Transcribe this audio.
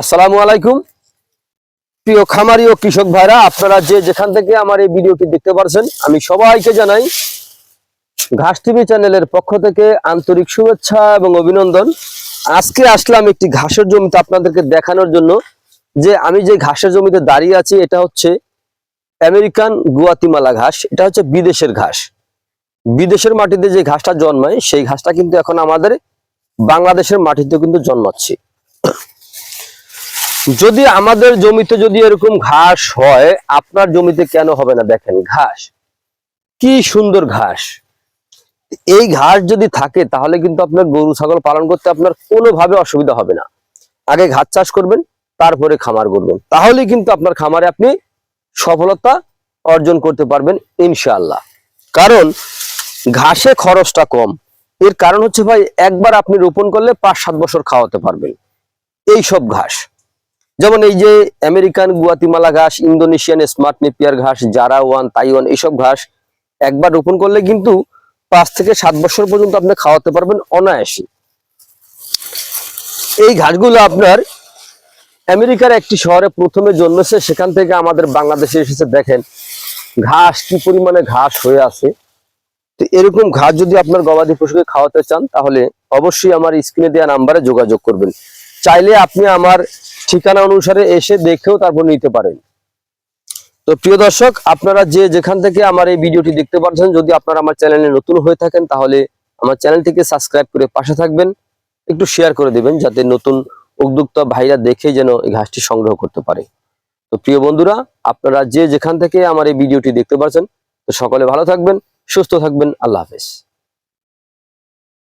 আসসালামু আলাইকুম। প্রিয় খামারি ও কৃষক ভাইরা, আপনারা যে যেখান থেকে আমার এই ভিডিওটি দেখতে পারছেন, আমি সবাইকে জানাই ঘাস টিভি চ্যানেলের পক্ষ থেকে আন্তরিক শুভেচ্ছা এবং অভিনন্দন। আজকে আসলাম একটি ঘাসের জমিতে আপনাদেরকে দেখানোর জন্য। যে আমি যে ঘাসের জমিতে দাঁড়িয়ে আছি, এটা হচ্ছে আমেরিকান গুয়াতিমালা ঘাস, এটা হচ্ছে বিদেশের ঘাস। বিদেশের মাটিতে যে ঘাসটা জন্মায়, সেই ঘাসটা কিন্তু এখন আমাদের বাংলাদেশের মাটিতে কিন্তু জন্মাচ্ছে। যদি আমাদের জমিতে যদি এরকম ঘাস হয়, আপনার জমিতে কেন হবে না? দেখেন, ঘাস। কি সুন্দর ঘাস। এই ঘাস যদি থাকে, তাহলে কিন্তু আপনার গরু, ছাগল পালন করতে আপনার কোনোভাবে অসুবিধা হবে না। আগে ঘাস চাষ করবেন, তারপরে খামার করবেন। তাহলেই কিন্তু আপনার খামারে আপনি সফলতা অর্জন করতে পারবেন ইনশাল্লাহ কারণ, ঘাসে খরচটা কম। এর কারণ হচ্ছে ভাই, একবার আপনি রোপণ করলে পাঁচ সাত বছর খাওয়াতে পারবেন। এই সব ঘাস। যেমন এই যে আমেরিকান, গুয়াতিমালা ঘাস, ইন্দোনেশিয়ান স্মার্ট নেপিয়ার ঘাস, জারা ওয়ান, তাইওয়ান এইসব ঘাস একবার রোপণ করলে কিন্তু পাঁচ থেকে সাত বছর পর্যন্ত আপনি খাওয়াতে পারবেন অনায়াসে। এই ঘাসগুলো আপনার আমেরিকার একটি শহরে প্রথমে জন্মেছে, সেখান থেকে আমাদের বাংলাদেশে এসেছে। দেখেন, ঘাস কি পরিমাণে ঘাস হয়ে আছে। তো এরকম ঘাস যদি আপনার গবাদি পশুকে খাওয়াতে চান, তাহলে অবশ্যই আমার স্ক্রিনে দেওয়া নাম্বারে যোগাযোগ করবেন। চাইলে আপনি আমার ঠিকানা অনুসারে এসে দেখেও তারপর নিতে পারেন। তো প্রিয় দর্শক, আপনারা যে যেখান থেকে আমার এই ভিডিওটি দেখতে পাচ্ছেন, যদি আপনারা আমার চ্যানেলে নতুন হয়ে থাকেন, তাহলে আমার চ্যানেলটিকে সাবস্ক্রাইব করে পাশে থাকবেন, একটু শেয়ার করে দিবেন, যাতে নতুন উদ্যোক্তা ভাইরা দেখে যেন এই ঘাসটি সংগ্রহ করতে পারে। তো প্রিয় বন্ধুরা, আপনারা যে যেখান থেকে আমার এই ভিডিওটি দেখতে পাচ্ছেন, তো সকলে ভালো থাকবেন, সুস্থ থাকবেন, আল্লাহ হাফেজ।